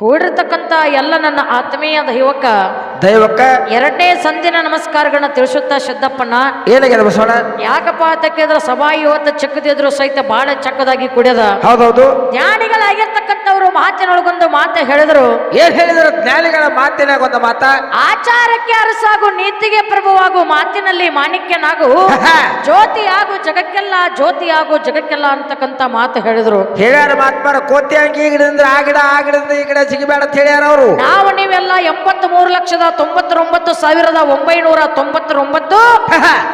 ಕೂಡಿರ್ತಕ್ಕಂತ ಎಲ್ಲ ನನ್ನ ಆತ್ಮೀಯ ದೈವಕ್ಕ ದೈವಕ್ಕ ಎರಡನೇ ಸಂದಿನ ನಮಸ್ಕಾರಗಳನ್ನ ತಿಳಿಸುತ್ತಾ ಸಿದ್ದಪ್ಪನ ಏನಾಗ್ಯದ ಬಸವಣ್ಣ? ಯಾಕಪ್ಪ ಅಂತ ಕೇಳಿದ್ರೆ ಸಭಾ ಇವತ್ತು ಚಕ್ಕದಿದ್ರು ಸಹಿತ ಬಹಳ ಚಕ್ಕದಾಗಿ ಕುಡಿಯದ. ಹೌದೌದು. ಜ್ಞಾನಿಗಳಾಗಿರ್ತಕ್ಕಂಥವ್ರು ಮಾತಿನೊಳಗೊಂದು ಮಾತ ಹೇಳಿದ್ರು. ಏನ್ ಹೇಳಿದ್ರು? ಜ್ಞಾನಿಗಳ ಮಾತಿನಾಗ ಒಂದು ಮಾತ. ಆಚಾರಕ್ಕೆ ಅರಸಾಗು ನೀತಿಗೆ ಪ್ರಭುವಾಗು ಮಾತಿನಲ್ಲಿ ಮಾಣಿಕ್ಯನಾಗು. ಜ್ಯೋತಿ ಆಗು ಜಗಕ್ಕೆಲ್ಲ ಜ್ಯೋತಿ ಆಗು ಜಗಕ್ಕೆಲ್ಲ ಅಂತಕ್ಕಂತ ಮಾತು ಹೇಳಿದ್ರು. ಹೇಳ್ಯಾರ ಮಾತ್ಮಾರ ಕೋತಿ ಅಂಗಿ ಈ ಗಿಡದಿಂದ ಆ ಗಿಡ ಆ ಗಿಡದಿಂದ ಈ ಗಿಡ ಸಿಗಬೇಡ ಅಂತ ಹೇಳ್ಯಾರ ಅವರು. ನಾವು ನೀವೆಲ್ಲ ಎಂಬತ್ತು ಮೂರು ಲಕ್ಷದ ತೊಂಬತ್ತೊಂಬತ್ತು ಸಾವಿರದ ಒಂಬೈನೂರ ತೊಂಬತ್ತೊಂಬತ್ತು.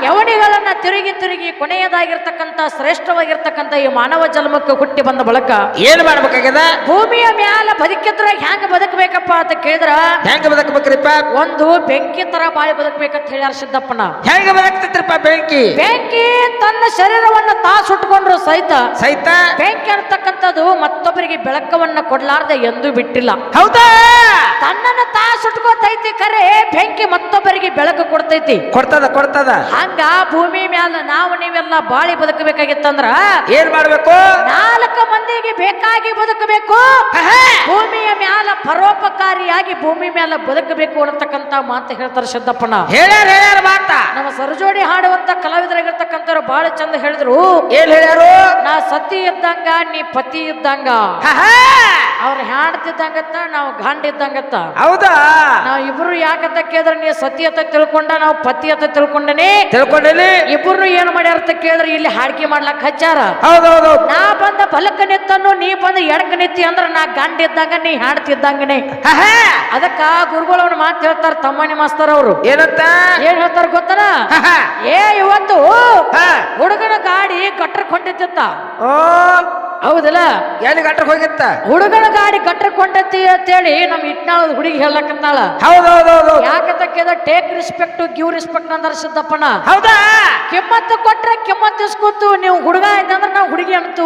ಯವನಿಗಳನ್ನ ತಿರುಗಿ ತಿರುಗಿ ಕೊನೆಯದಾಗಿರ್ತಕ್ಕಂಥ ಶ್ರೇಷ್ಠವಾಗಿರ್ತಕ್ಕಂಥ ಈ ಮಾನವ ಜನ್ಮಕ್ಕೆ ಹುಟ್ಟಿ ಬಂದ ಬಳಕ ಏನ್ ಮಾಡ್ಬೇಕಾಗ್ಯದ? ಭೂಮಿಯ ಮ್ಯಾಲ ಬದುಕಿದ್ರ ಹ್ಯಾಂಗ ಬದುಕಬೇಕಪ್ಪ ಅಂತ ಕೇಳಿದ್ರ? ಹೆಂಗ ಬದುಕಬೇಕ್ರಿಪ್ಪ? ಒಂದು ಬೆಂಕಿ ತರ ಬಾಯಿ ಬದುಕಬೇಕಂತ ಹೇಳ್ಯಾರ ಸಿದ್ದಪ್ಪನ ಹೆಂಗ ಬದುಕ್ತೈತ್ರಿಪ್ಪ ಬೆಂಕಿ? ಬೆಂಕಿ ತನ್ನ ಶರೀರವನ್ನ ತಾ ಸುಟ್ಕೊಂಡ್ರು ಸಹಿತ. ಸಹಿತ? ಬೆಂಕಿ ಅಂತಕ್ಕಂಥದ್ದು ಮತ್ತೊಬ್ಬರಿಗೆ ಬೆಳಕವನ್ನ ಕೊಡ್ಲಾರ್ದೆ ಎಂದೂ ಬಿಟ್ಟಿಲ್ಲ. ಹೌದಾ? ತನ್ನನ್ನು ತಾ ಸುಟ್ಕೋತೈತಿ ಕರೆ ಬೆಂಕಿ ಮತ್ತೊಬ್ಬರಿಗೆ ಬೆಳಕು ಕೊಡ್ತೈತಿ. ಕೊಡ್ತದ ಕೊಡ್ತದ. ಹಂಗ ಭೂಮಿ ಮ್ಯಾಲ ನಾವು ನೀವೆಲ್ಲ ಬಾಳಿ ಬದುಕಬೇಕಾಗಿತ್ತಂದ್ರ ಏನ್ ಮಾಡ್ಬೇಕು? ನಾಲ್ಕು ಮಂದಿಗೆ ಬೇಕಾಗಿ ಬದುಕಬೇಕು. ಭೂಮಿಯ ಮ್ಯಾಲ ಪರೋಪಕಾರಿಯಾಗಿ ಭೂಮಿ ಮ್ಯಾಲ ಬದುಕಬೇಕು ಅನ್ನತಕ್ಕಂತ ಮಾತು ಹೇಳ್ತಾರೆ ಸಿದ್ದಪ್ಪನ ಹೇಳ್ಯಾರ ಹೇಳ್ಯಾರ ಮಾತ. ನಮ್ಮ ಸರಜೋಡಿ ಹಾಡುವಂತ ಕಲಾವಿದರಾಗಿರ್ತಕ್ಕಂಥವ್ರು ಬಹಳ ಚಂದ ಹೇಳಿದ್ರು. ಏನ್ ಹೇಳ್ಯಾರು? ನಾ ಸತಿ ಇದ್ದಂಗ ನೀ ಪತಿ ಇದ್ದಂಗ. ಅವ್ರು ಹಾಡ್ತಿದ್ದಂಗತ್ತ ನಾವು ಗಾಂಡಿದ್ದಂಗತ್ತ. ಹೌದಾ? ನಾವ್ ಇಬ್ರು ಯಾಕಂತ ಕೇಳಿದ್ರೆ ನೀ ಸತಿ ಅಂತ ತಿಳ್ಕೊಂಡ ನಾವು ಪತಿ ಅಂತ ತಿಳ್ಕೊಂಡನಿ. ತಿಳ್ಕೊಂಡೇನಿ. ಇಬ್ರು ಏನ್ ಮಾಡ್ಯಾರ ಅಂತ ಕೇಳಿದ್ರೆ ಇಲ್ಲಿ ಹಾಡ್ಕಿ ಮಾಡ್ಲಕ್ ಹಚ್ಚಾರ ಹೌದೌದು. ನಾ ಬಂದ ಬಲಕ ನಿತ್ತನ್ನು ನೀ ಬಂದ ಎಡಕ ನಿತ್ತಿ ಅಂದ್ರ ನಾ ಗಂಡ ಇದ್ದಂಗ ನೀ ಹಾಡ್ತಿದ್ದಂಗನೆ. ಅದಕ್ಕ ಗುರುಗಳು ಅವ್ನ ಮಾತು ಹೇಳ್ತಾರ ತಮ್ಮನಿ ಮಾಸ್ತರ್ ಅವರು. ಏನಂತ? ಏನ್ ಹೇಳ್ತಾರ ಗೊತ್ತನ. ಏ ಇವತ್ತು. ಹುಡುಗನ ಗಾಡಿ ಕಟ್ಟರ್ ಹೊಂಟಿತ್ತ ಓ. ಹೌದಲ್ಲ? ಎಲ್ಲಿ ಗಟ್ಟಕ್ಕೆ ಹೋಗಿತ್ತ? ಹುಡುಗನ ಗಾಡಿ ಗಟ್ರಕ್ ಅಂತ ಅಂತೇಳಿ ನಮ್ ಇಟ್ನಾಳದ ಹುಡುಗಿ ಹೌದು ಹೌದೌದೌದು. ಯಾಕಂತ ಕೇಳಿದ ಟೇಕ್ ರಿಸ್ಪೆಕ್ಟ್ ಗಿವ್ ರೆಸ್ಪೆಕ್ಟ್ ಅಂದ್ರೆ ಸಿದ್ದಪ್ಪನ. ಹೌದಾ? ಕಿಮ್ಮತ್ತು ಕೊಟ್ರೆ ಕಿಮ್ಮತ್ತು ಇಸ್ಕೊತು ನೀವು ಹುಡುಗ ಇದ್ದಂದ್ರೆ ನಾವು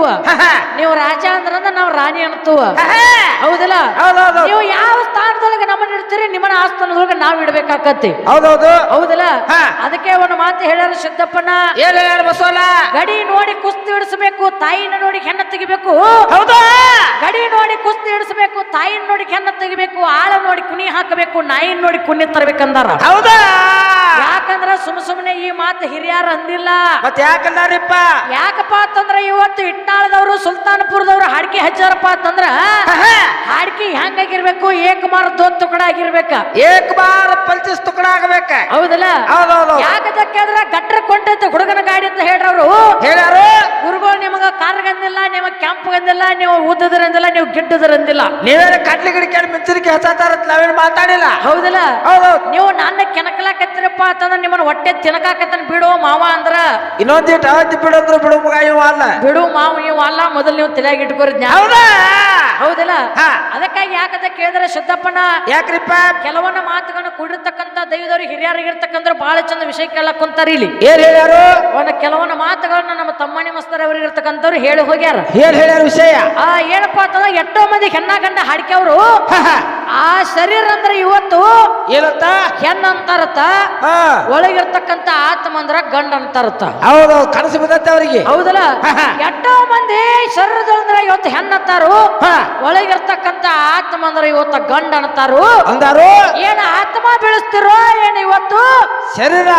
ಅನ್ತುವ ನೀವು ರಾಜ ಅಂದ್ರ ನಾವು ರಾಣಿ ಅಂತೂ. ಹೌದಲ್ಲ? ನೀವು ಯಾವ ಸ್ಥಾನದೊಳಗೆ ನಮ್ಮನ್ನ ಇಡ್ತೀರಿ ನಿಮ್ಮನ್ನ ಆ ಸ್ಥಾನದೊಳಗೆ ನಾವ್ ಇಡ್ಬೇಕಾಕತ್ತಿ. ಹೌದೌದು. ಹೌದಲ್ಲ? ಅದಕ್ಕೆ ಒಂದು ಮಾತು ಹೇಳ್ಯಾರ ಸಿದ್ದಪ್ಪನ ಗಡಿ ನೋಡಿ ಕುಸ್ತಿ ಇಡಿಸಬೇಕು ತಾಯಿನ ನೋಡಿ ಹೆಣ್ಣ ತೆಗಿಬೇಕು. ಹೌದಾ. ಗಡಿ ನೋಡಿ ಕುಸ್ತಿ ಇಡಿಸಬೇಕು ತಾಯಿನ ನೋಡಿ ಹೆಣ್ಣ ತೆಗಿಬೇಕು ಆಳ ನೋಡಿ ಕುಣಿ ಹಾಕಬೇಕು ನಾಯಿನ ನೋಡಿ ಕುಣಿ ತರಬೇಕಂದಾರ. ಹೌದಾ? ಯಾಕಂದ್ರ ಸುಮ್ ಸುಮ್ನೆ ಈ ಮಾತು ಹಿರಿಯಾರ ಅಂದಿಲ್ಲ. ಮತ್ತೆ ಯಾಕಂದಾರಿಪ್ಪ? ಯಾಕಪ್ಪ ಅಂತಂದ್ರ ಇವತ್ತು ಇಟ್ನಾಳದವರು ಸುಲ್ತಾನ್ಪುರದವರು ಹಾಡ್ಕಿ ಹಚ್ಚಾರಪ್ಪ ಅಂತಂದ್ರ. ಹಾಡ್ಕಿ ಹೆಂಗಾಗಿರ್ಬೇಕು? ಏಕಮಾರ ದೋತ್ ತುಕಡ ಆಗಿರ್ಬೇಕ. ಏಕ್ ಬಾರ ಪಂಚ ತುಕಡ ಆಗಬೇಕ. ಹೌದಲ್ಲ? ಯಾಕಂದ್ರ ಗಟ್ರ ಕೊಂಡೈತೆ ಹುಡುಗನ ಗಾಡಿ ಅಂತ ಹೇಳ್ರವ್ರು. ಹೇಳ್ಯಾರು? ಗುರುಗಳು ನಿಮಗ ಕಾರ್ಗಂದಿಲ್ಲ ನಿಮಗ ಕೆಂಪು ಗಂದಿಲ್ಲ ನೀವು ಉದ್ದದ್ರಂದಿಲ್ಲ ನೀವು ಗಿಡ್ಡದ್ರಂದಿಲ್ಲ. ನೀವೇನ ಕಡ್ಲಿ ಗಿಡಕ್ಕೆ ಮಿಂಚರಿಕೆ ಹಚ್ಚಾತಾರ ನಾವೇನು ಮಾತಾಡಿಲ್ಲ. ಹೌದಲ್ಲ? ನೀವು ನನ್ನ ಕೆನಕಲಾಕತ್ತಿರಪ್ಪ ಅಂತಂದ್ರ ನಿಮ್ಮನ್ನ ಹೊಟ್ಟೆ ತಿನಕಾಕತ್ತನ ಬಿಡು ಮಾವ ಅಂದ್ರ. ಇನ್ನೊಂದಿಟ್ಟು ಬಿಡು ಅಂದ್ರೆ ಬಿಡು ಮಗ ಇವ ಅಲ್ಲ. ಬಿಡು ಮಾವ ನೀವು ಅಲ್ಲ ಮೊದಲು ನೀವು ತಲೆಯಾಗಿ ಇಟ್ಕೋರಿ ಹೌದಿಲ್ಲ. ಅದಕ್ಕಾಗಿ ಯಾಕಂತ ಕೇಳಿದ್ರೆ ಸಿದ್ದಪ್ಪನ ಯಾಕ್ರಿಪ್ಪ? ಕೆಲವನ್ನ ಮಾತುಗಳನ್ನ ಕೂಡಿರ್ತಕ್ಕಂತ ದೈವದವರು ಹಿರಿಯರಿಗಿರ್ತಕ್ಕಂಥ ಬಹಳ ಚಂದ ವಿಷಯ ಕೇಳಕ್ ಕುಂತಾರ ಇಲ್ಲಿ. ಏನ್ ಹೇಳ್ಯಾರು? ಒಂದು ಕೆಲವನ್ನ ಮಾತುಗಳನ್ನ ನಮ್ಮ ತಮ್ಮಣಿ ಮಸ್ತರ್ ಅವ್ರಿಗೆ ಇರ್ತಕ್ಕಂಥವ್ರು ಹೇಳಿ ಹೋಗ್ಯಾರ. ಏನ್ ಹೇಳ್ಯಾರ ವಿಷಯ? ಆ ಏನಪ್ಪ ಅಂತಂದ್ರೆ ಎಷ್ಟೋ ಮಂದಿ ಹೆಣ್ಣ ಗಂಡ ಹಾಡ್ಕ್ಯವ್ರು. ಆ ಶರೀರ ಅಂದ್ರೆ ಇವತ್ತು ಏನಂತ? ಹೆಣ್ಣ ಅಂತಾರತ್ತ. ಹಾ. ಒಳಗಿರ್ತಕ್ಕಂಥ ಆತ್ಮ ಅಂದ್ರ ಗಂಡ ಅಂತಾರತ್ತ. ಹೌದು ಕನಸು ಬಿದ್ದತ್ತೆ ಅವರಿಗೆ. ಹೌದಲ್ಲ. ಎಷ್ಟೋ ಮಂದಿ ಶರೀರದಂದ್ರ ಇವತ್ತು ಹೆಣ್ಣತ್ತಾರು ಒಳಗಿರ್ತಕ್ಕಂತ ಆತ್ಮ ಅಂದ್ರೆ ಇವತ್ತು ಗಂಡ ಅಂತಾರು. ಅಂದಾರು. ಏನ್ ಆತ್ಮ ಬೆಳೆಸ್ತಿರೋ ಏನ್ ಇವತ್ತು? ಶರೀರ.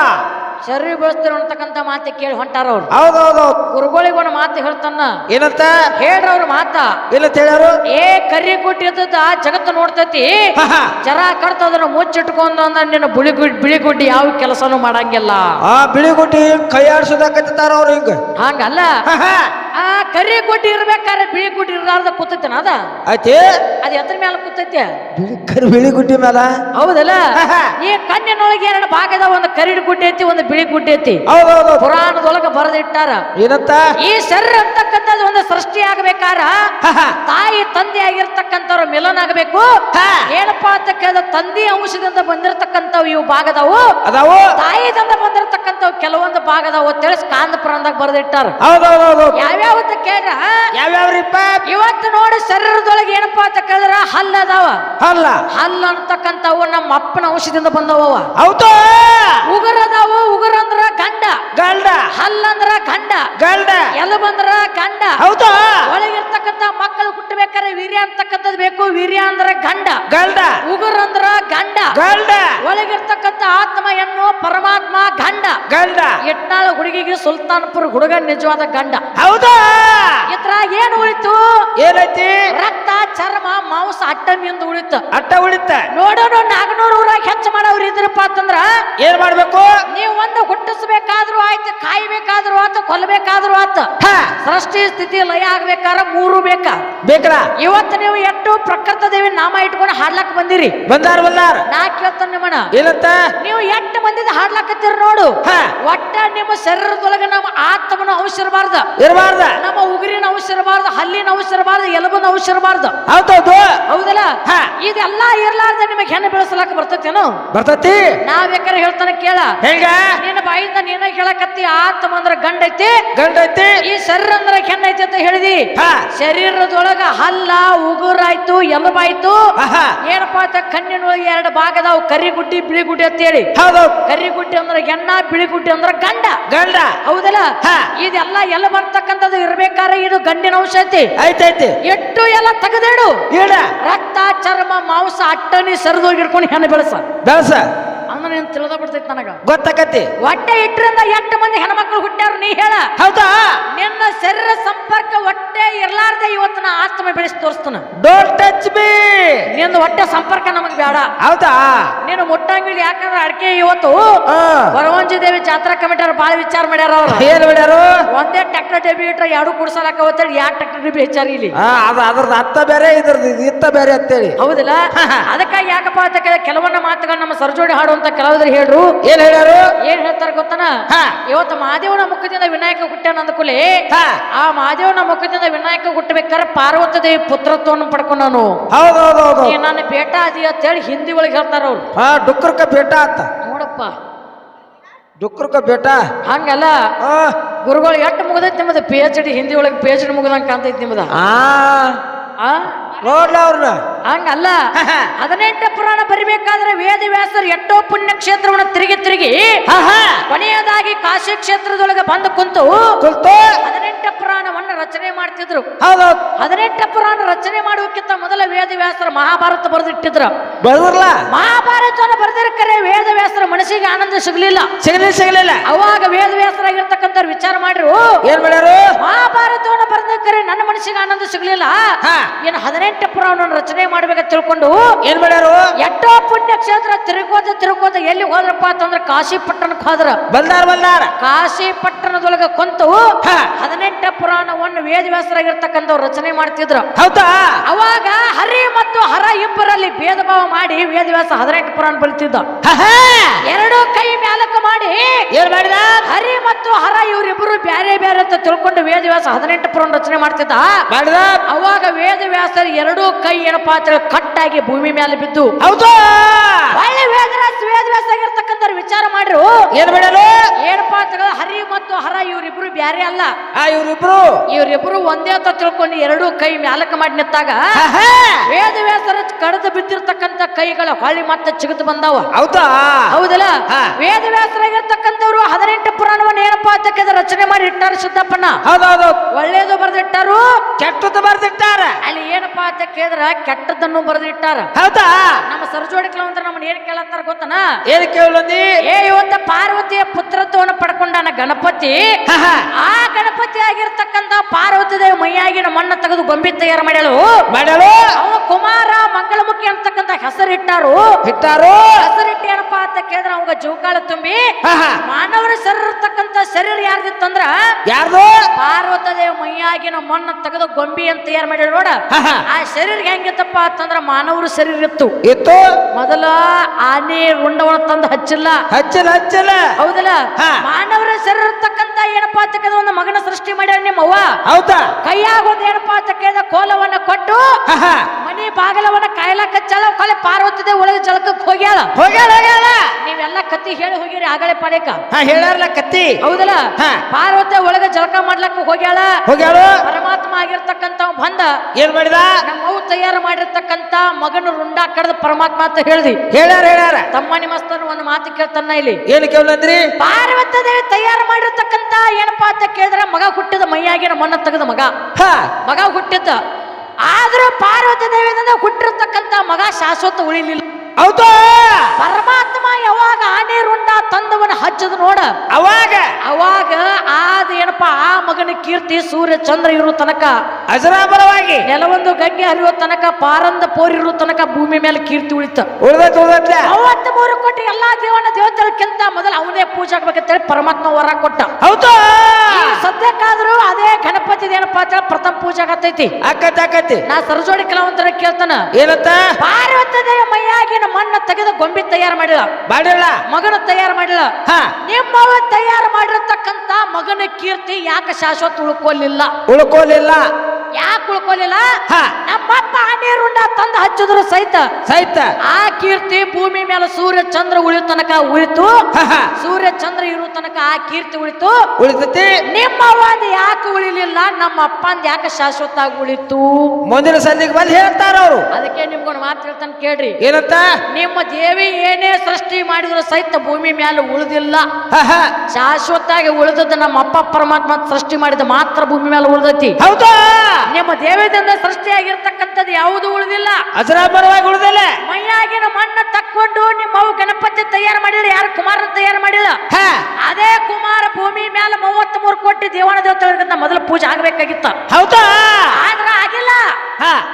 ಶರೀರ ಬೆಳೆಸ್ತಾರೆ ಅಂತಕ್ಕಂಥ ಮಾತು ಕೇಳಿ ಹೊಂಟಾರ ಅವ್ರು. ಹೌದೌದೌದು. ಗುರುಗಳಿಗೆ ಒಂದು ಮಾತು ಹೇಳ್ತಾನ. ಏನಂತ? ಹೇಳ್ರವ್ರ ಮಾತ. ಇಲ್ಲ ಹೇಳ್ಯಾರು? ಏ ಕರಿ ಕುಟ್ಟಿ ಜಗತ್ತು ನೋಡ್ತೈತಿ. ಜರ ಹಾ. ಜರ ಕಡ್ತದನ್ನ ಮುಚ್ಚಿಟ್ಕೊಂಡು ಅಂದ್ರೆ ನಿನ್ನ ಬಿಳಿ ಗುಡ್ ಬಿಳಿ ಗುಡ್ಡಿ ಯಾವ ಕೆಲಸನೂ ಮಾಡಂಗಿಲ್ಲ. ಆ ಬಿಳಿ ಗುಡ್ಡಿ ಕೈ ಆಡ್ಸೋದಾಕತ್ತಾರ ಅವ್ರು ಹಿಂಗ? ಹಂಗಲ್ಲ. ಆ ಕರಿ ಗುಡ್ಡಿ ಇರ್ಬೇಕಾದ್ರೆ ಬಿಳಿ ಗುಡ್ಡಿ ಇರ್ಲಾರ್ದ ಕೂತೈತೇನ ಅದ? ಐತಿ ಅದ ಎದ್ರ ಮೇಲೆ ಕೂತೈತಿ? ಬಿಳಿ ಕರಿ ಬಿಳಿ ಗುಡ್ಡಿ ಮೇಲ ಹೌದಲ್ಲ. ಈ ಕಣ್ಣಿನೊಳಗೆ ಎರಡು ಭಾಗದ ಒಂದು ಕರಿಡ್ ಗುಡ್ಡಿ ಐತಿ ಒಂದು ಬಿಳಿ ಗುಡ್ಡಿ ಐತಿ ಹೌದೌದು. ಪುರಾಣದೊಳಗ ಬರೆದಿಟ್ಟಾರ. ಏನಂತ? ಈ ಶರೀರ ಅಂತಕ್ಕಂಥದ್ದು ಒಂದು ಸೃಷ್ಟಿ ಆಗ್ಬೇಕಾರ. ತಾಯಿ ತಂದೆ ಆಗಿರ್ತಕ್ಕಂಥವ್ರ ಮಿಲನ ಆಗಬೇಕು. ಏನಪ್ಪಾ ಅಂತ ಕೇಳಿದ ತಂದೆ ಅಂಶದಿಂದ ಬಂದಿರತಕ್ಕಂಥವು ಇವು ಭಾಗದವು. ಅದಾವು. ತಾಯಿದಿಂದ ಬಂದಿರತಕ್ಕಂಥವು ಕೆಲವೊಂದು ಭಾಗದವು ಅಂತೇಳಿ ಸ್ಕಾಂದ ಪುರಾಣದಾಗ ಬರೆದಿಟ್ಟಾರ. ಹೌದೌದೌದು. ಯಾವ್ಯಾವ ಅಂತ ಯಾವ ಯಾವ್ಯಾವ್ರಿಪ್ಪ ಇವತ್ತು ನೋಡಿ ಶರೀರದೊಳಗೆ ಏನಪ್ಪಾ ಅಂತ ಕೇಳಿದ್ರ? ಹಲ್ಲ ಅದಾವ. ಹಲ್ಲ. ಹಲ್ಲ ಅಂತಕ್ಕಂಥವು ನಮ್ಮ ಅಪ್ಪನ ಅಂಶದಿಂದ ಬಂದವ ಹೌದು. ಉಗುರ ಅದಾವು ಗಂಡ. ಗಲ್ಡ ಹಲ್ಲ ಅಂದ್ರ ಗಂಡ. ಗಲ್ಡ ಬಂದ್ರ ಗಂಡ. ಹೌದು. ಒಳಗಿರ್ತಕ್ಕಂತ ಮಕ್ಕಳು ಹುಟ್ಟಬೇಕಾದ್ರೆ ವೀರ್ಯ ಅಂತಕ್ಕಂಥದ್ದು ಬೇಕು. ವೀರ್ಯ ಅಂದ್ರ ಗಂಡ. ಗಲ್ಡ ಉಗುರ್ ಅಂದ್ರ ಗಂಡ. ಗಲ್ಡ ಒಳಗಿರ್ತಕ್ಕಂತ ಆತ್ಮ ಎನ್ನು ಪರಮಾತ್ಮ ಗಂಡ. ಗಲ್ಡ ಎಟ್ನಾಳ ಹುಡುಗಿಗೆ ಸುಲ್ತಾನ್ಪುರ್ ಹುಡುಗ ನಿಜವಾದ ಗಂಡ. ಹೌದಾ. ಇದ್ರ ಏನು ಉಳಿತು? ಏನೈತಿ? ರಕ್ತ ಚರ್ಮ ಮಾಂಸ ಅಟ್ಟನಿಂದ ಉಳಿತು. ಅಟ್ಟ ಉಳಿತ. ನೋಡೋಣ ನಾಗನೂರು ಊರಾಗ ಹೆಚ್ಚು ಮಾಡೋರು ಇದ್ರಪ್ಪ ಅಂತಂದ್ರ ಏನ್ ಮಾಡ್ಬೇಕು? ನೀವು ಒಂದು ಹುಟ್ಟಿಸ್ಬೇಕಾದ್ರೂ ಆಯ್ತು ಕಾಯ್ಬೇಕಾದ್ರೂ ಆತು ಕೊಲ್ಲಬೇಕಾದ್ರೂ ಆತು ಹ. ಸೃಷ್ಟಿ ಸ್ಥಿತಿ ಲಯ ಆಗ್ಬೇಕಾರ ಮೂರು ಬೇಕಾ? ಬೇಕಾ ಇವತ್ತು ನೀವು ಎಷ್ಟು ಪ್ರಕೃತ ದೇವಿ ನಾಮ ಇಟ್ಕೊಂಡು ಹಾಡ್ಲಕ್ ಬಂದಿರಿ. ಬಂದಾರ ಬಂದಾರ. ನಾ ಕೇಳ್ತಾನೆ ನಿಮ್ಮನ ಏನಂತ? ನೀವು ಎಷ್ಟು ಮಂದಿದ ಹಾಡ್ಲಕತ್ತೀರಿ ನೋಡು. ಹ. ಒಟ್ಟ ನಿಮ್ಮ ಶರೀರದೊಳಗೆ ನಮ್ಮ ಆತ್ಮನ ಅವಶ್ಯ ಇರಬಾರ್ದು. ಇರಬಾರ್ದ. ನಮ್ಮ ಉಗುರಿನ ಅವಶ್ಯ ಇರಬಾರ್ದು ಹಲ್ಲಿನ ಅವಶ್ಯ ಇರಬಾರ್ದು ಎಲುಬಿನ ಅವಶ್ಯ ಇರಬಾರ್ದು. ಹೌದೌದು. ಹೌದಲ್ಲ? ಹಾ. ಇದೆಲ್ಲ ಇರ್ಲಾರ್ದೆ ನಿಮಗೆ ಹೆಣ್ಣು ಬೆಳೆಸಲಾಕ ಬರ್ತತೇನು? ಬರ್ತತಿ. ನಾ ಬೇಕಾರೆ ಹೇಳ್ತಾನೆ ಕೇಳ. ಹೆಂಗ ನಿನ್ನ ಬಾಯಿಂದ ನೀನ ಹೇಳಕತ್ತಿ ಆತ್ಮ ಅಂದ್ರ ಗಂಡ ಐತಿ ಗಂಡ ಐತಿ ಈ ಶರೀರ ಅಂದ್ರ ಐತಿ ಅಂತ ಹೇಳಿದಿ. ಹ. ಶರೀರದೊಳಗ ಹಲ್ಲ ಉಗುರಾಯ್ತು ಎಲುಬಾಯ್ತು. ಏನಪ್ಪ ಏನಪ್ಪಾ ಅಂತ ಕಣ್ಣಿನೊಳಗೆ ಎರಡು ಭಾಗದಾವ್ ಕರಿ ಗುಡ್ಡಿ ಬಿಳಿ ಗುಡ್ಡಿ ಅಂತ ಹೇಳಿ ಕರಿ ಗುಡ್ಡಿ ಅಂದ್ರ ಹೆಣ್ಣ ಬಿಳಿ ಗುಡ್ಡಿ ಅಂದ್ರ ಗಂಡ. ಗಂಡ. ಹೌದಲ್ಲ? ಹ. ಇದೆಲ್ಲ ಎಲ್ಲ ಬರ್ತಕ್ಕಂಥದ್ದು ಇರ್ಬೇಕಾದ್ರೆ ಇದು ಗಂಡಿನ ಅಂಶ ಐತಿ. ಐತೈತಿ ಎಟ್ಟು ಎಲ್ಲ ತೆಗೆದಿಡು. ರಕ್ತ ಚರ್ಮ ಮಾಂಸ ಅಟ್ಟನಿ ಸರಿದೋಗಿ ಹಿಡ್ಕೊಂಡು ಹೆಣ್ಣು ಬೆಳೆಸ. ಬೆಳಸ. ಅಂದ್ರೆ ನೀನ್ ತಿಳಿದ ಬಿಡ್ತೈತಿ ನನಗ? ಗೊತ್ತಾಕತಿ ಹೊಟ್ಟೆ ಇಟ್ಟರಿಂದ ಎಂಟು ಮಂದಿ ಹೆಣ್ಮಕ್ಳು ಹುಟ್ಟ್ಯಾರ ನೀ ಹೇಳ. ಹೌದಾ? ನಿನ್ನ ಶರೀರ ಸಂಪರ್ಕ ಹೊಟ್ಟೆ ಇರ್ಲಾರ್ದೆ ಇವತ್ತು ನಾ ಆತ್ಮ ಬೆಳೆಸಿ ತೋರಿಸ್ತಾನ. ಡೋಂಟ್ ಟಚ್ ಮೀ ನಿನ್ನ ಹೊಟ್ಟೆ ಸಂಪರ್ಕ ನಮಗ್ ಬೇಡ. ಹೌದಾ? ನೀನು ಮುಟ್ಟಂಗಿಲ್ಲ ಯಾಕಂದ್ರೆ ಅಡಕೆ ಇವತ್ತು ಆ. ವರವಂಜಿ ದೇವಿ ಜಾತ್ರಾ ಕಮಿಟಿಯವ್ರು ಬಾಳ ವಿಚಾರ ಮಾಡ್ಯಾರ ಅವ್ರು. ಏನ್ ಮಾಡ್ಯಾರು? ಒಂದೇ ಟ್ರ್ಯಾಕ್ಟರ್ ಡಬ್ಬಿ ಇಟ್ರೆ ಎರಡು ಕುಡ್ಸಲಾಕ ಹೋಗ್ತೇಳಿ ಯಾಕೆ ಟ್ರ್ಯಾಕ್ಟರ್ ಡಬ್ಬಿ ಹೆಚ್ಚಾರಿ ಇಲ್ಲಿ ಅದ ಅದ್ರದ್ದು ಅತ್ತ ಬೇರೆ ಇದ್ರದ್ದು ಇದು ಇತ್ತ ಬೇರೆ ಅಂತೇಳಿ. ಹೌದಿಲ್ಲ? ಅದಕ್ಕಾಗಿ ಯಾಕಪ್ಪ ಅಂತ ಕೇಳಿದ ಕೆಲವೊಂದು ಮಾತುಗಳು ನಮ್ಮ ಸರ್ಜೋಡಿ ಹಾಡುವಂತ ಕೆಲವರು ಹೇಳ್ರು. ಏನ್ ಹೇಳ್ಯಾರು? ಏನ್ ಹೇಳ್ತಾರ ಗೊತ್ತನ. ಇವತ್ತು ಮಹಾದೇವನ ಮುಖದಿಂದ ವಿನಾಯಕ ಹುಟ್ಟ್ಯಾನ ಅಂದಕೂಲೆ. ಆ ಮಹಾದೇವನ ಮುಖದಿಂದ ವಿನಾಯಕ ಹುಟ್ಟಬೇಕಾದ್ರೆ ಪಾರ್ವತ ದೇವಿ ಪುತ್ರತ್ವವನ್ನು ಪಡ್ಕೊಂಡು ಹೌದೌದೌದು. ನನ್ನ ಬೇಟ ಅದಿ ಅಂತ ಹೇಳಿ ಹಿಂದಿ ಒಳಗೆ ಹೇಳ್ತಾರ ಅವ್ರು. ಹಾ ಡುಕ್ರಕ ಬೇಟ ಅಂತ. ನೋಡಪ್ಪ. ಡುಕ್ರಕ ಬೇಟ? ಹಂಗಲ್ಲ. ಗುರುಗಳು ಎಟ್ಟು ಮುಗ್ದೈತಿ ನಿಮ್ಮದು ಪಿ ಎಚ್ ಡಿ ಹಿಂದಿ ಒಳಗೆ ಪಿ ಎಚ್ ಡಿ ಮುಗ್ದಂಗೆ ಕಾಣ್ತೈತಿ ನಿಮ್ಮದ ಆ? ಆ ನೋಡ್ಲ ಅವ್ರನ್ನ ಹಂಗಲ್ಲ ಹದಿನೆಂಟು ಪುರಾಣ ಬರಿಬೇಕಾದ್ರೆ ವೇದ ವ್ಯಾಸರು ಎಷ್ಟೋ ಪುಣ್ಯ ಕ್ಷೇತ್ರವನ್ನು ತಿರುಗಿ ತಿರುಗಿ ಕೊನೆಯದಾಗಿ ಕಾಶಿ ಕ್ಷೇತ್ರದೊಳಗೆ ಬಂದು ಕುಂತು ಹದಿನೆಂಟು ಪುರಾಣವನ್ನು ರಚನೆ ಮಾಡ್ತಿದ್ರು. ಹದಿನೆಂಟು ಪುರಾಣ ರಚನೆ ಮಾಡುವಕ್ಕಿಂತ ಮೊದಲ ವೇದ ವ್ಯಾಸರ ಮಹಾಭಾರತ ಬರೆದಿಟ್ಟಿದ್ರು. ಬರ್ದಿರ್ಲ ಮಹಾಭಾರತವನ್ನು ಬರೆದಿರ್ಕರೆ ವೇದ ವ್ಯಾಸರ ಮನಸ್ಸಿಗೆ ಆನಂದ ಸಿಗ್ಲಿಲ್ಲ. ಸಿಗಲಿ ಸಿಗಲಿಲ್ಲ. ಅವಾಗ ವೇದ ವ್ಯಾಸರಾಗಿರ್ತಕ್ಕಂಥ ವಿಚಾರ ಮಾಡ್ರು. ಏನ್ ಮಾಡ್ಯಾರು? ಮಹಾಭಾರತವನ್ನು ಬರೆದಿರ್ಕರೆ ನನ್ನ ಮನಸ್ಸಿಗೆ ಆನಂದ ಸಿಗ್ಲಿಲ್ಲ. ಏನು ಹದಿನೆಂಟು ಪುರಾಣವನ್ನು ರಚನೆ ಮಾಡ್ಬೇಕಂತ ತಿಳ್ಕೊಂಡು ಏನ್ ಮಾಡ್ಯಾರು? ಎಷ್ಟೋ ಪುಣ್ಯ ಕ್ಷೇತ್ರ ತಿರುಗೋದ ತಿರುಗೋದ ಎಲ್ಲಿ ಹೋದ್ರಪ್ಪ ಅಂತಂದ್ರೆ ಕಾಶಿ ಪಟ್ಟಣಕ್ಕೆ ಹೋದ್ರ ಬಂದಾರ ಬಂದಾರ ಕಾಶಿ ಪಟ್ಟಣದೊಳಗೆ ಕುಂತು ಹಾ. ಹದಿನೆಂಟ ಪುರಾಣವನ್ನು ವೇದವ್ಯಾಸರಾಗಿರ್ತಕ್ಕಂಥವ್ರು ರಚನೆ ಮಾಡ್ತಿದ್ರು. ಹೌದಾ? ಅವಾಗ ಹರಿ ಮತ್ತು ಹರ ಇಬ್ಬರಲ್ಲಿ ಭೇದ ಭಾವ ಮಾಡಿ ವೇದವ್ಯಾಸ ಹದಿನೆಂಟು ಪುರಾಣ ಬಲಿತಿದ್ದ ಎರಡು ಕೈ ಮ್ಯಾಲಕ ಮಾಡಿ ಏನ್ ಮಾಡಿದ? ಹರಿ ಮತ್ತು ಹರ ಇವರಿಬ್ಬರು ಬ್ಯಾರೆ ಬ್ಯಾರೆ ಅಂತ ತಿಳ್ಕೊಂಡು ವೇದವ್ಯಾಸ ಹದಿನೆಂಟು ಪುರಾಣ ರಚನೆ ಮಾಡ್ತಿದ್ದ. ಮಾಡಿದ? ಅವಾಗ ವೇದವ್ಯಾಸರು ಎರಡು ಕೈ ಏನಪ್ಪಾ ಅಂತ ಹೇಳಿ ಕಟ್ಟಾಗಿ ಭೂಮಿ ಮೇಲೆ ಬಿದ್ದು. ಹೌದು! ಒಳ್ಳೆ ವೇದವ್ಯಾಸ ವೇದವ್ಯಾಸ ಆಗಿರ್ತಕ್ಕಂಥ ವಿಚಾರ ಮಾಡ್ರು. ಏನ್ ಮಾಡ್ಯಾರು ಏನಪ್ಪಾ ಅಂತ ಹರಿ ಮತ್ತು ಹರ ಇವರಿಬ್ರು ಬ್ಯಾರೆ ಅಲ್ಲ. ಆ ಇವ್ರಿಬ್ರು? ಇವರಿಬ್ರು ಒಂದೇ ಅಂತ ತಿಳ್ಕೊಂಡು ಎರಡು ಕೈ ಮ್ಯಾಲಕ ಮಾಡಿ ನಿಂತಾಗ ಆಹಾ. ವೇದವ್ಯಾಸರ ಕಡದು ಬಿದ್ದಿರ್ತಕ್ಕಂಥ ಕೈಗಳ ಹೊಳ್ಳಿ ಮತ್ತೆ ಚಿಗತ್ ಬಂದಾವ. ಹೌದಾ? ಹೌದಲ್ಲ? ವೇದ ವ್ಯಾಸರಾಗಿರ್ತಕ್ಕಂಥವ್ರು ಹದಿನೆಂಟು ಪುರಾಣವನ್ನ ಏನಪ್ಪಾ ಅಂತ ರಚನೆ ಮಾಡಿ ಇಟ್ಟಾರ ಸಿದ್ದಪ್ಪನ ಹೌದೌದು. ಒಳ್ಳೇದು ಬರೆದಿಟ್ಟಾರು. ಕೆಟ್ಟದ್ದು ಬರ್ದಿಟ್ಟಾರ. ಅಲ್ಲಿ ಏನಪ್ಪಾ ಅಂತ ಕೇಳಿದ್ರ ಕೆಟ್ಟದನ್ನು ಬರೆದಿಟ್ಟಾರ. ಹೌದಾ? ನಮ್ಮ ಸರ್ಜೋಡಿ ಕೆಲವಂತರ ನಮ್ಮನ್ನ ಏನ್ ಕೇಳತ್ತಾರ ಗೊತ್ತನ? ಏನ್ ಕೇಳಂದಿ ಏ ಇವತ್ತ ಪಾರ್ವತಿಯ ಪುತ್ರತ್ವವನ್ನು ಪಡ್ಕೊಂಡಾನ ಗಣಪತಿ. ಆ ಗಣಪತಿ ಆಗಿರ್ತಕ್ಕಂತ ಪಾರ್ವತಿ ದೇವಿ ಮೈಯಾಗಿನ ಮಣ್ಣ ತೆಗೆದು ಗೊಂಬಿ ತಯಾರು ಮಾಡ್ಯಾಳು. ಮಾಡ್ಯಾಳು. ಅವ ಕುಮಾರ ಮಂಗಳಮುಖಿ ಅಂತಕ್ಕಂತ ಹೆಸರಿಟ್ಟಾರು ಇಟ್ಟಾರು. ಹೆಸರಿಟ್ಟು ಏನಪ್ಪಾ ಅಂತ ಕೇಳಿದ್ರೆ ಅವಾಗ ಜೋಕಾಲ ತುಂಬಿ. ಮಾನವರ ಶರೀರ ಇರ್ತಕ್ಕಂತ ಶರೀರ ಯಾರ್ದಿತ್ತಂದ್ರ ಯಾರ್ದು? ಪಾರ್ವತ ದೇವಿ ಮೈಯಾಗಿನ ಮಣ್ಣ ತೆಗೆದು ಗೊಂಬಿ ಅಂತ ತಯಾರು ಮಾಡ್ಯಾಳ ನೋಡ. ಆ ಶರೀರ ಹೆಂಗಿತ್ತಪ್ಪ ಅಂತಂದ್ರ ಮಾನವರ ಶರೀರ ಇತ್ತು. ಇತ್ತು? ಮೊದಲ ಆನೆ ಉಂಡವನ ತಂದು ಹಚ್ಚಿಲ್ಲ. ಹಚ್ಚಿಲ್ಲ ಹಚ್ಚಿಲ್ಲ. ಹೌದಲ್ಲ. ಮಾನವರ ಶರೀರ ಇರ್ತಕ್ಕಂಥ ಏನಪ್ಪಾ ಒಂದು ಮಗನ ಸೃಷ್ಟಿ ಮಾಡ್ಯಾರ ನಿಮ್ಮ ಅವ್ವ ಹೌದಾ? ಕೈಯಾಗ ಒಂದು ಏನಪ್ಪಾ ಅಂತ ಕೇಳಿದ ಕೋಲವನ್ನ ಕೊಟ್ಟು ಮನೆ ಬಾಗಲವನ್ನ ಕಾಯ್ಲಾಕ ಚಲ ಕೊಲೆ ಪಾರ್ವತಿದೆ ಒಳಗೆ ಜಳಕಕ್ಕೆ ಹೋಗ್ಯಾಳ. ಹೋಗ್ಯಾಳ ಹೋಗ್ಯಾಳ. ನೀವೆಲ್ಲ ಕತ್ತಿ ಹೇಳಿ ಹೋಗಿರಿ ಆಗಲೇ ಪಡೆಕ. ಹೇಳ್ಯಾರಲ್ಲ ಕತ್ತಿ. ಹೌದಲ್ಲ. ಪಾರ್ವತಿ ಒಳಗೆ ಜಳಕ ಮಾಡ್ಲಕ್ಕ ಹೋಗ್ಯಾಳ. ಹೋಗ್ಯಾಳ. ಪರಮಾತ್ಮ ಆಗಿರ್ತಕ್ಕಂತ ಬಂದ. ಏನ್ ಮಾಡಿದ? ನಮ್ಮ ಅವು ತಯಾರು ಮಾಡಿರ್ತಕ್ಕಂತ ಮಗನ ರುಂಡ ಕಡ್ದ ಪರಮಾತ್ಮ ಅಂತ ಹೇಳ್ದಿ. ಹೇಳ್ಯಾರ ಹೇಳ್ಯಾರ. ತಮ್ಮ ನಿಮಸ್ತನ ಒಂದು ಮಾತು ಕೇಳ್ತಾನ ಇಲ್ಲಿ. ಏನ್ ಕೇಳಂದ್ರಿ ಪಾರ್ವತ ದೇವಿ ತಯಾರು ಮಾಡಿರ್ತಕ್ಕಂತ ಏನಪ್ಪಾ ಅಂತ ಕೇಳಿದ್ರೆ ಮಗ ಹುಟ್ಟಿದ ಮೈಯಾಗಿನ ಮಣ್ಣ ತೆಗೆದ ಮಗ. ಹಾ. ಮಗ ಹುಟ್ಟಿದ್ದ. ಆದ್ರೂ ಪಾರ್ವತಿ ದೇವಿಯಿಂದ ಹುಟ್ಟಿರ್ತಕ್ಕಂತ ಮಗ ಶಾಶ್ವತ ಉಳಿಲಿಲ್ಲ. ಹೌದು? ಪರಮಾತ್ಮ ಯಾವಾಗ ಆನೆ ರುಂಡ ತಂದವನ ಹಚ್ಚದ ನೋಡ. ಅವಾಗ. ಅವಾಗ ಆದ ಏನಪ್ಪಾ ಆ ಮಗನ ಕೀರ್ತಿ ಸೂರ್ಯ ಚಂದ್ರ ಇರೋ ತನಕ. ಅಜರಾಮರವಾಗಿ ನೆಲವೊಂದು ಗಂಗೆ ಹರಿಯೋ ತನಕ ಪಾರಂದ ಪೋರಿರೋ ತನಕ ಭೂಮಿ ಮೇಲೆ ಕೀರ್ತಿ ಉಳಿತ. ಉಳ್ದೈತ್ ಮೂರು ಕೋಟಿ ಎಲ್ಲಾ ದೇವನ ದೇವತೆಗಳಕ್ಕಿಂತ ಮೊದಲು ಅವನೇ ಪೂಜೆ ಆಗ್ಬೇಕಂತೇಳಿ ಪರಮಾತ್ಮ ವರ ಕೊಟ್ಟ. ಹೌದು. ಸದ್ಯಕ್ಕಾದ್ರೂ ಅದೇ ಗಣಪತಿ ಏನಪ್ಪಾ ಅಂತ ಪ್ರಥಮ ಪೂಜೆ ಆಗತೈತಿ ಆಕತಿ ಆಕತಿ ನಾ ಸರಜೋಡಿ ಕಲಾವಂತರ ಕೇಳ್ತಾನ. ಏನಂತ? ಪಾರ್ವತಿ ದೇವಿ ಮೈಯಾಗಿನ ಮಣ್ಣ ತೆಗೆದು ಗೊಂಬಿ ತಯಾರು ಮಾಡಿಲ್ಲ. ಮಾಡಿಲ್ಲ. ಮಗನ ತಯಾರು ಮಾಡಿಲ್ಲ. ಹಾ. ನಿಮ್ಮವ ತಯಾರು ಮಾಡಿರತಕ್ಕಂತ ಮಗನ ಕೀರ್ತಿ ಯಾಕೆ ಶಾಶ್ವತ ಉಳ್ಕೊಲಿಲ್ಲ? ಉಳ್ಕೋಲಿಲ್ಲ. ಯಾಕೆ ಉಳ್ಕೊಲಿಲ್ಲ? ಹಾ. ನಮ್ಮಪ್ಪ ಆನೇರುಂಡ ತಂದು ಹಚ್ಚಿದ್ರು ಸಹಿತ. ಸಹಿತ. ಆ ಕೀರ್ತಿ ಭೂಮಿ ಮೇಲೆ ಸೂರ್ಯ ಚಂದ್ರ ಉಳಿಯೋ ತನಕ ಉಳಿತು. ಸೂರ್ಯ ಚಂದ್ರ ಇರೋ ತನಕ ಆ ಕೀರ್ತಿ ಉಳಿತು. ಉಳಿತತಿ. ನಿಮ್ಮ ಒಂದು ಯಾಕೆ ಉಳಿಲಿಲ್ಲ? ನಮ್ಮ ಅಪ್ಪಂದ್ ಯಾಕೆ ಶಾಶ್ವತ ಆಗಿ ಉಳಿತು? ಮುಂದಿನ ಸಂದಿಗೆ ಬಂದು ಹೇಳ್ತಾರ ಅವರು. ಅದಕ್ಕೆ ನಿಮ್ಗೊಂದು ಮಾತು ಹೇಳ್ತಾನೆ ಕೇಳ್ರಿ. ಏನಂತ? ನಿಮ್ಮ ದೇವಿ ಏನೇ ಸೃಷ್ಟಿ ಮಾಡಿದ್ರು ಸಹಿತ ಭೂಮಿ ಮೇಲೆ ಉಳಿದಿಲ್ಲ. ಶಾಶ್ವತ ಆಗಿ ಉಳಿದದ್ದು ನಮ್ಮ ಅಪ್ಪ ಪರಮಾತ್ಮ ಸೃಷ್ಟಿ ಮಾಡಿದ ಮಾತ್ರ ಭೂಮಿ ಮೇಲೆ ಉಳಿದೈತಿ. ಹೌದಾ? ನಿಮ್ಮ ದೇವದಿಂದ ಸೃಷ್ಟಿಯಾಗಿರ್ತಕ್ಕಂಥದ್ದು ಯಾವುದು ಉಳಿದಿಲ್ಲ. ಅಜರಾಮರವಾಗಿ ಉಳಿದಿಲ್ಲ. ಮೈಯಾಗಿನ ಮಣ್ಣ ತಕ್ಕೊಂಡು ನಿಮ್ಮ ಅವು ಗಣಪತಿ ತಯಾರು ಮಾಡಿಲ್ಲ ಯಾರು ಕುಮಾರನ ತಯಾರು ಮಾಡಿಲ್ಲ. ಅದೇ ಕುಮಾರ ಭೂಮಿ ಮೇಲೆ ಮೂವತ್ತ್ ಮೂರು ಕೋಟಿ ದೇವನ ದೇವತೆಗಳಿಗಿಂತ ಮೊದಲು ಪೂಜೆ ಆಗ್ಬೇಕಾಗಿತ್ತ. ಹೌದಾ?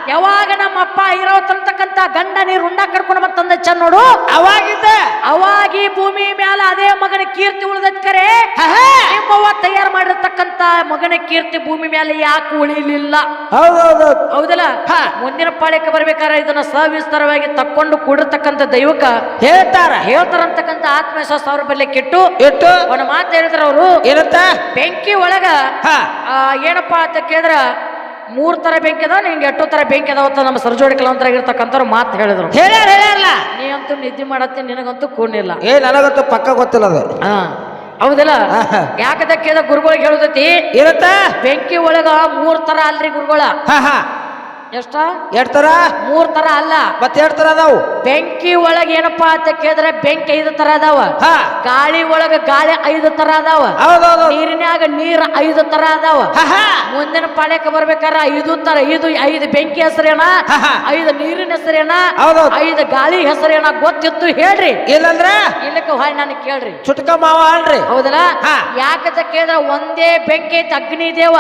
ಯಾವಾಗ ನಮ್ಮ ಅಪ್ಪ ಇರೋತಂತಕ್ಕಂತ ಗಂಡ ನೀರು ಉಂಡ ಕರ್ಕೊಂಡು ಬಂತಂದ ಚೆನ್ನ ನೋಡು. ಅವಾಗಿದ್ದ. ಅವಾಗಿ ಭೂಮಿ ಮೇಲೆ ಅದೇ ಮಗನ ಕೀರ್ತಿ ಉಳಿದತ್ ಕರೆ. ಹಾ, ಹಾ. ನಿಮ್ಮವ್ವ ತಯಾರು ಮಾಡಿರ್ತಕ್ಕಂತ ಮಗನ ಕೀರ್ತಿ ಭೂಮಿ ಮೇಲೆ ಯಾಕೆ ಉಳಿಲಿಲ್ಲ? ಹೌದು ಹೌದು ಹೌದಲ್ಲ? ಹಾ. ಮುಂದಿನ ಪಾಳ್ಯಕ್ಕೆ ಬರ್ಬೇಕಾದ್ರೆ ಇದನ್ನ ಸವಿಸ್ತಾರವಾಗಿ ತಕ್ಕೊಂಡು ಕೂಡಿರ್ತಕ್ಕಂಥ ದೈವಕ ಹೇಳ್ತಾರ. ಹೇಳ್ತಾರಂತಕ್ಕಂಥ ಆತ್ಮವಿಶ್ವಾಸ ಅವ್ರ ಬರ್ಲಿ ಕೆಟ್ಟು. ಇಟ್ಟು. ಅವನ ಮಾತು ಹೇಳಿದ್ರ ಅವರು. ಏನಂತ? ಬೆಂಕಿ ಒಳಗ ಹಾ. ಆ, ಏನಪ್ಪಾ ಅಂತ ಕೇಳಿದ್ರ ಮೂರ್ ತರ ಬೆಂಕಿ ಅದಾವ ನಿಂಗೆ ಎಟ್ಟು ತರ ಬೆಂಕಿ ಅದಾವ ಅಂತ ನಮ್ಮ ಸರ್ಜೋಡಿ ಕಲಾವಂತರಾಗಿರ್ತಕ್ಕಂಥವ್ರು ಮಾತು ಹೇಳಿದ್ರು. ಹೇಳ್ಯಾರ ಹೇಳ್ಯಾರಲ್ಲ? ನೀ ಅಂತೂ ನಿದ್ದೆ ಮಾಡತ್ತೆ ನಿನಗಂತೂ ಕೂಡಿಲ್ಲ ಏ ನನಗಂತೂ ಪಕ್ಕ ಗೊತ್ತಿಲ್ಲ ಅದು. ಹಾ ಹೌದಿಲ್ಲ. ಯಾಕದ ಗುರುಗಳಿಗೆ ಹೇಳುದೈತಿ? ಏನಂತ? ಬೆಂಕಿ ಒಳಗ ಮೂರ್ ತರ ಅಲ್ರಿ ಗುರುಗಳ. ಹಾ ಹಾ. ಎಷ್ಟ? ಎರಡ್ ತರ? ಮೂರ್ ತರ ಅಲ್ಲ. ಮತ್ತೆ ಎರಡ್ ತರ ಅದಾವು. ಬೆಂಕಿ ಒಳಗ ಏನಪ್ಪಾ ಅಂತ ಕೇಳಿದ್ರೆ ಬೆಂಕಿ ಐದು ತರ ಅದಾವ. ಗಾಳಿ ಒಳಗ ಗಾಳಿ ಐದು ತರ ಅದಾವ. ನೀರಿನ್ಯಾಗ ನೀರ್ ಐದು ತರ ಅದಾವ. ಮುಂದಿನ ಪಾಳ್ಯಕ್ಕೆ ಬರ್ಬೇಕಾರ ಐದು ತರ ಐದು ಐದು ಬೆಂಕಿ ಹೆಸರೇನ. ಐದು ನೀರಿನ ಹೆಸರೇನ. ಐದು ಗಾಳಿ ಹೆಸರೇನ ಗೊತ್ತಿತ್ತು ಹೇಳ್ರಿ. ಇಲ್ಲಂದ್ರ? ಇಲ್ಲಕ್ಕ ಹಾಯ್ ನಾನು ಕೇಳ್ರಿ. ಚುಟ್ಕ ಮಾವ ಅಲ್ರಿ. ಹೌದಲ್ಲ. ಯಾಕಂತ ಕೇಳಿದ್ರ ಒಂದೇ ಬೆಂಕಿ ಐತಿ ಅಗ್ನಿ ದೇವ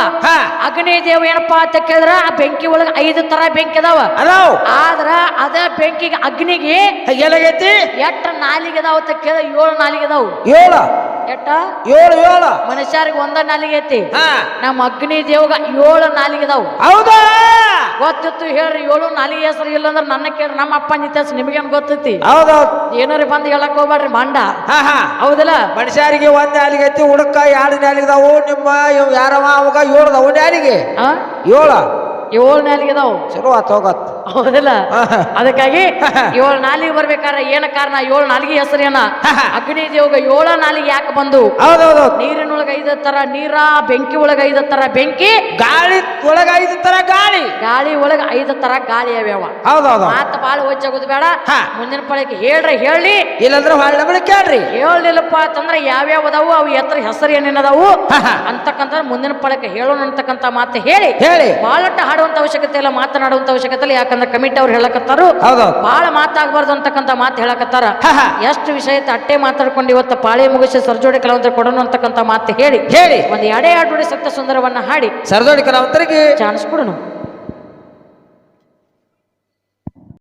ಅಗ್ನಿ ದೇವ ಏನಪ್ಪಾ ಅಂತ ಕೇಳಿದ್ರ ಆ ಬೆಂಕಿ ಒಳಗ ಐದು ತರ ಬೆಂಕಿ ಅದಾವ. ಅದಾವ ಆದ್ರ ಅದ ಬೆಂಕಿಗೆ ಅಗ್ನಿಗೆ ಏನಾಗೈತಿ? ಎಟ್ಟ ನಾಲಿಗೆ ಅದಾವ ಅಂತ ಕೇಳ ಏಳು ನಾಲಿಗೆ ಅದಾವ. ಏಳು. ಎಟ್ಟ? ಏಳು ಏಳು. ಮನುಷ್ಯರಿಗೆ ಒಂದ ನಾಲಿಗೆ ಐತಿ. ಹಾ. ನಮ್ಮ ಅಗ್ನಿ ದೇವಗ ಏಳು ನಾಲಿಗೆ ಅದಾವ. ಹೌದಾ? ಗೊತ್ತಿತ್ತು ಹೇಳ್ರಿ ಏಳು ನಾಲಿಗೆ ಹೆಸರು ಇಲ್ಲ ಅಂದ್ರೆ ನನ್ನ ಕೇಳ್ರಿ ನಮ್ಮ ಅಪ್ಪನ ಇತಿಹಾಸ ನಿಮಗೇನು ಗೊತ್ತೈತಿ? ಹೌದೌದು. ಏನಾರ ಬಂದು ಹೇಳಕ್ ಹೋಗ್ಬೇಡ್ರಿ ಮಂಡ ಹೌದಲ್ಲ? ಮನುಷ್ಯರಿಗೆ ಒಂದ್ ನಾಲಿಗೆ ಐತಿ ಹುಡುಕ ಎರಡು ನಾಲಿಗೆ ಅದಾವು ನಿಮ್ಮ ಯಾರವ ಅವಾಗ ಏಳು ಅದಾವು ನಾಲಿಗೆ. ಏಳು. ಏಳು ನಾಲಿಗೆ ಅದಾವು. ಚಲೋ ಆತ್ ಹೋಗತ್. ಹೌದಿಲ್ಲ. ಅದಕ್ಕಾಗಿ ಏಳು ನಾಲಿಗೆ ಬರ್ಬೇಕಾದ್ರೆ ಏನ ಕಾರಣ? ಏಳು ನಾಲಿಗೆ ಹೆಸರೇನ. ಅಗ್ನಿ ದೇವಗ ಏಳ ನಾಲಿಗೆ ಯಾಕೆ ಬಂದು? ಹೌದೌದು. ನೀರಿನೊಳಗ ಐದ ತರ ನೀರ ಬೆಂಕಿ ಒಳಗ ಐದ ತರ ಬೆಂಕಿ ಗಾಳಿ ಒಳಗ ಐದ ತರ ಗಾಳಿ. ಗಾಳಿ ಒಳಗ ಐದ ತರ ಗಾಳಿ ಅವ್ಯಾವ ಹೌದೌದು. ಮಾತ ಬಾಳ ಹೊಚ್ಚಾಗುದು ಬೇಡ. ಮುಂದಿನ ಪಳಕ್ಕೆ ಹೇಳ್ರಿ ಹೇಳಿ ಇಲ್ಲಂದ್ರೆ ಹೊಳ್ಳಿ ಕೇಳ್ರಿ. ಹೇಳಲಿಲ್ಲಪ್ಪ ಅಂತಂದ್ರೆ ಯಾವ್ಯಾವ ಅದಾವು ಅವು ಎತ್ತರ ಹೆಸರು ಏನೇನದಾವು ಅದಾವು? ಹಾ. ಮುಂದಿನ ಪಳಕ್ಕೆ ಹೇಳೋಣ ಅಂತಕ್ಕಂತ ಮಾತು ಹೇಳಿ. ಹೇಳಿ. ಬಾಳಟ್ಟ ಹಾಡುವಂತ ಅವಶ್ಯಕತೆ ಇಲ್ಲ ಮಾತನಾಡುವಂತ ಅವಶ್ಯಕತೆ ಇಲ್ಲ ಯಾಕಂದ್ರೆ ಕಮಿಟಿ ಅವ್ರು ಹೇಳಕತ್ತಾರು. ಹೌದೌದು ಬಹಳ ಮಾತಾಗಬಾರ್ದು ಅಂತಕ್ಕಂಥ ಮಾತು ಹೇಳಕತ್ತಾರ. ಎಷ್ಟು ವಿಷಯ ಅಟ್ಟೆ ಮಾತಾಡ್ಕೊಂಡು ಇವತ್ತು ಪಾಳಿ ಮುಗಿಸಿ ಸರ್ಜೋಡಿ ಕಲಾವಂತರ ಕೊಡೋಣ ಅಂತಕ್ಕಂಥ ಮಾತು ಹೇಳಿ. ಹೇಳಿ. ಒಂದು ಎಡೆ ಆಡೋಡಿ ಸತ್ಯ ಸುಂದರವನ್ನ ಹಾಡಿ. ಸರ್ಜೋಡಿ ಕಲಾವಂತರಿಗೆ ಚಾನ್ಸ್ ಕೊಡೋಣ